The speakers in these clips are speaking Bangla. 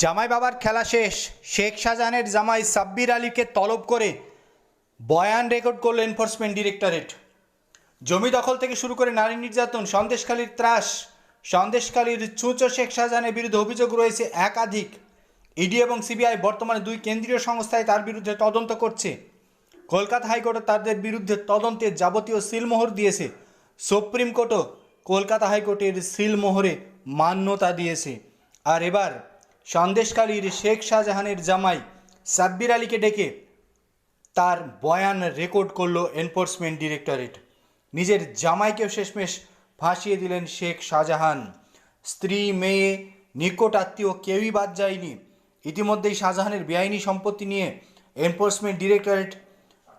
জামাই বাবার খেলা শেষ। শেখ শাহজাহানের জামাই সাব্বির আলীকে তলব করে বয়ান রেকর্ড করল এনফোর্সমেন্ট ডিরেক্টরেট। জমি দখল থেকে শুরু করে নারী নির্যাতন, সন্দেশখালীর ত্রাস, সন্দেশখালীর চুচো শেখ শাহজাহানের বিরুদ্ধে অভিযোগ রয়েছে একাধিক। ইডি এবং সিবিআই বর্তমানে দুই কেন্দ্রীয় সংস্থায় তার বিরুদ্ধে তদন্ত করছে। কলকাতা হাইকোর্টও তাদের বিরুদ্ধে তদন্তের যাবতীয় সিলমোহর দিয়েছে। সুপ্রিম কোর্টও কলকাতা হাইকোর্টের সিলমোহরে মান্যতা দিয়েছে। আর এবার সন্দেশখালীর শেখ শাহজাহানের জামাই সাব্বির আলীকে ডেকে তার বয়ান রেকর্ড করল এনফোর্সমেন্ট ডিরেক্টরেট। নিজের জামাইকেও শেষমেশ ফাঁসিয়ে দিলেন শেখ শাহজাহান। স্ত্রী, মেয়ে, নিকট আত্মীয় কেউই বাদ যায়নি। ইতিমধ্যেই শাহজাহানের বেআইনি সম্পত্তি নিয়ে এনফোর্সমেন্ট ডিরেক্টরেট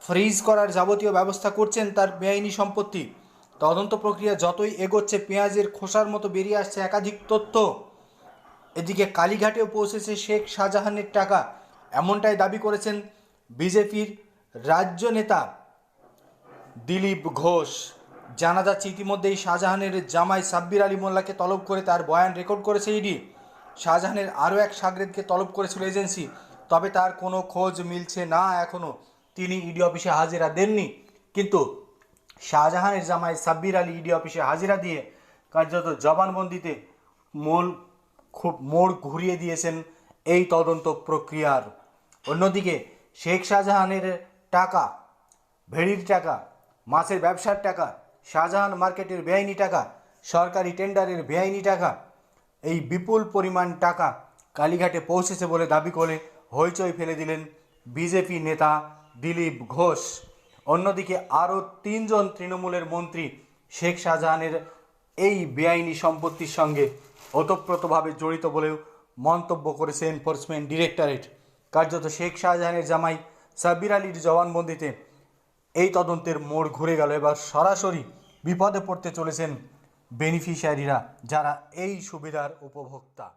ফ্রিজ করার যাবতীয় ব্যবস্থা করছেন তার বেআইনি সম্পত্তি। তদন্ত প্রক্রিয়া যতই এগোচ্ছে, পেঁয়াজের খোসার মতো বেরিয়ে আসছে একাধিক তথ্য। এদিকে কালীঘাটেও পৌঁছেছে শেখ শাহজাহানের টাকা। এমনটাই দাবি করেছেন বিজেপির রাজ্য নেতা দিলীপ ঘোষ। জানা যাচ্ছে ইতিমধ্যেই শাহজাহানের জামাই সাব্বির আলী মোল্লাকে তলব করে তার বয়ান রেকর্ড করেছে ইডি। শাহজাহানের আরও এক সাগরেদকে তলব করেছিল এজেন্সি, তবে তার কোনো খোঁজ মিলছে না এখনও। তিনি ইডি অফিসে হাজিরা দেননি। কিন্তু শাহজাহানের জামাই সাব্বির আলী ইডি অফিসে হাজিরা দিয়ে কার্যত জবানবন্দিতে মূল খুব মোড় ঘুরিয়ে দিয়েছেন এই তদন্ত প্রক্রিয়ার। অন্যদিকে শেখ শাহজাহানের টাকা, ভেড়ির টাকা, মাছের ব্যবসার টাকা, শাহজাহান মার্কেটের বেআইনি টাকা, সরকারি টেন্ডারের বেআইনি টাকা, এই বিপুল পরিমাণ টাকা কালীঘাটে পৌঁছেছে বলে দাবি করে হইচই ফেলে দিলেন বিজেপি নেতা দিলীপ ঘোষ। অন্যদিকে আরও তিনজন তৃণমূলের মন্ত্রী শেখ শাহজাহানের এই বেআইনি সম্পত্তির সঙ্গে ওতপ্রোতভাবে জড়িত বলেও মন্তব্য করেছে এনফোর্সমেন্ট ডিরেক্টরেট। কার্যত শেখ শাহজাহানের জামাই সাব্বির আলীর জবানবন্দিতে এই তদন্তের মোড় ঘুরে গেল। এবার সরাসরি বিপদে পড়তে চলেছেন বেনিফিশিয়ারিরা, যারা এই সুবিধার উপভোক্তা।